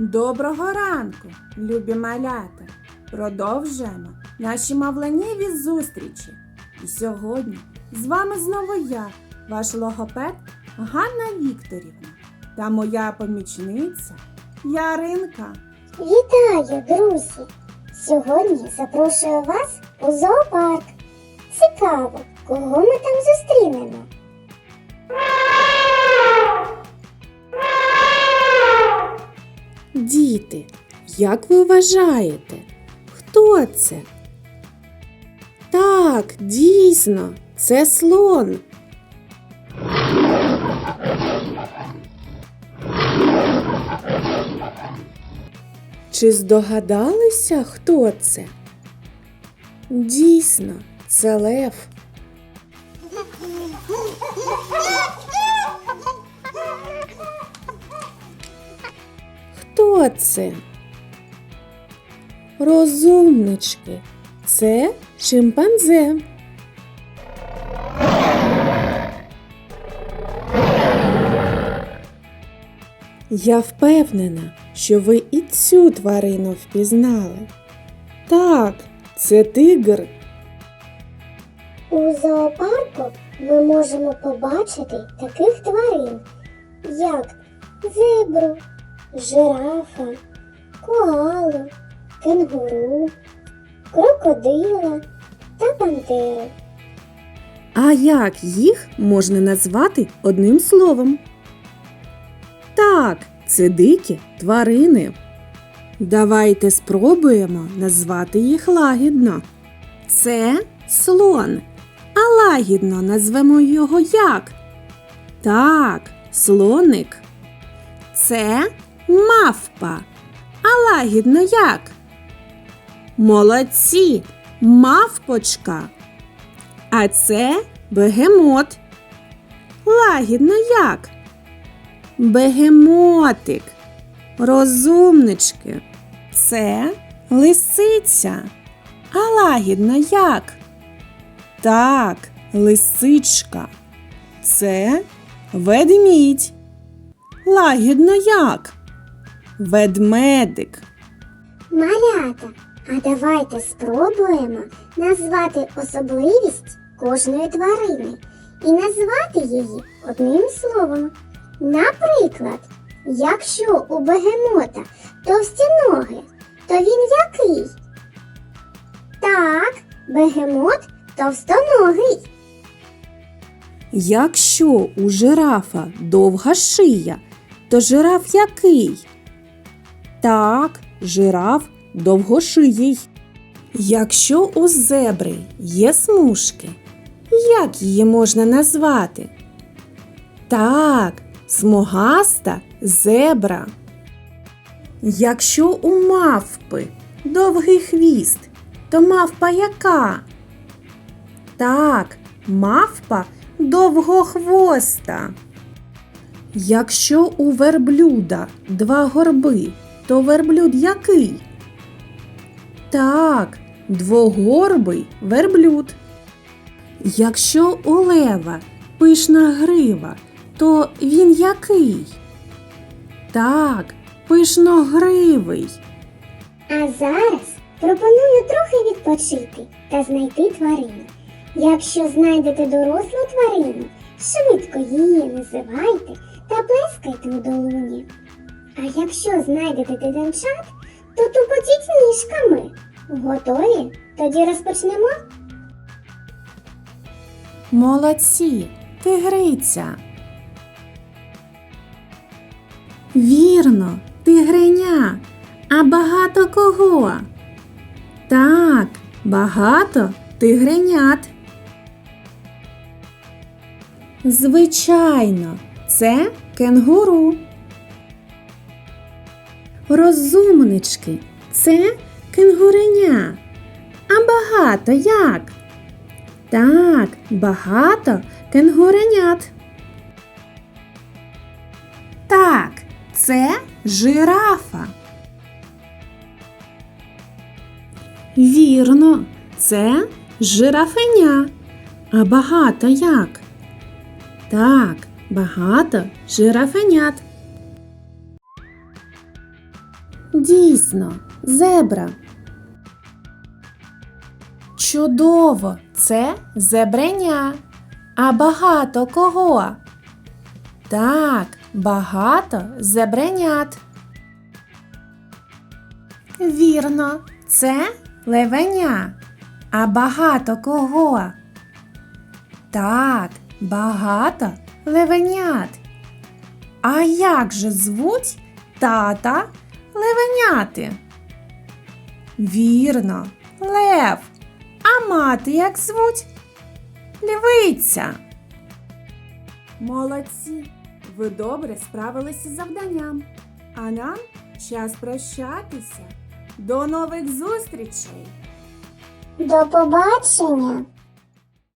Доброго ранку, любі малята! Продовжуємо наші мавленєві зустрічі. І сьогодні з вами знову я, ваш логопед Ганна Вікторівна та моя помічниця Яринка. Вітаю, друзі! Сьогодні запрошую вас у зоопарк. Цікаво, кого ми там зустрінемо. Діти, як ви вважаєте, хто це? Так, дійсно, це слон. Чи здогадалися, хто це? Дійсно, це лев. Це? Розумнички. Це шимпанзе. Я впевнена, що ви і цю тварину впізнали. Так, це тигр. У зоопарку ми можемо побачити таких тварин, як зебру, жирафа, коалу, кенгуру, крокодила та пантеру. А як їх можна назвати одним словом? Так, це дикі тварини. Давайте спробуємо назвати їх лагідно. Це слон. А лагідно назвемо його як? Так, слоник. Це мавпа. А лагідно як? Молодці! Мавпочка. А це бегемот. Лагідно як? Бегемотик. Розумнички. Це лисиця. А лагідно як? Так, лисичка. Це ведмідь. Лагідно як? Ведмедик. Малята, а давайте спробуємо назвати особливість кожної тварини і назвати її одним словом. Наприклад, якщо у бегемота товсті ноги, то він який? Так, бегемот товстоногий. Якщо у жирафа довга шия, то жираф який? Так, жираф довгошиїй. Якщо у зебри є смужки, як її можна назвати? Так, смугаста зебра. Якщо у мавпи довгий хвіст, то мавпа яка? Так, мавпа довгохвоста. Якщо у верблюда два горби, то верблюд який? Так, двогорбий верблюд. Якщо у лева пишна грива, то він який? Так, пишногривий. А зараз пропоную трохи відпочити та знайти тварину. Якщо знайдете дорослу тварину, швидко її називайте та плескайте у долоні. А якщо знайдете дитинчат, то тупотіть ніжками. Готові? Тоді розпочнемо. Молодці, тигриця. Вірно, тигреня. А багато кого? Так, багато тигренят. Звичайно, це кенгуру. Розумнички, це кенгуреня. А багато як? Так, багато кенгуренят. Так, це жирафа. Вірно, це жирафеня. А багато як? Так, багато жирафенят. Дійсно, зебра. Чудово, це зебреня. А багато кого? Так, багато зебренят. Вірно, це левеня. А багато кого? Так, багато левенят. А як же звуть тата левеняти? Вірно, лев. А мати як звуть? Лівиця. Молодці! Ви добре справилися з завданням. А нам час прощатися. До нових зустрічей! До побачення!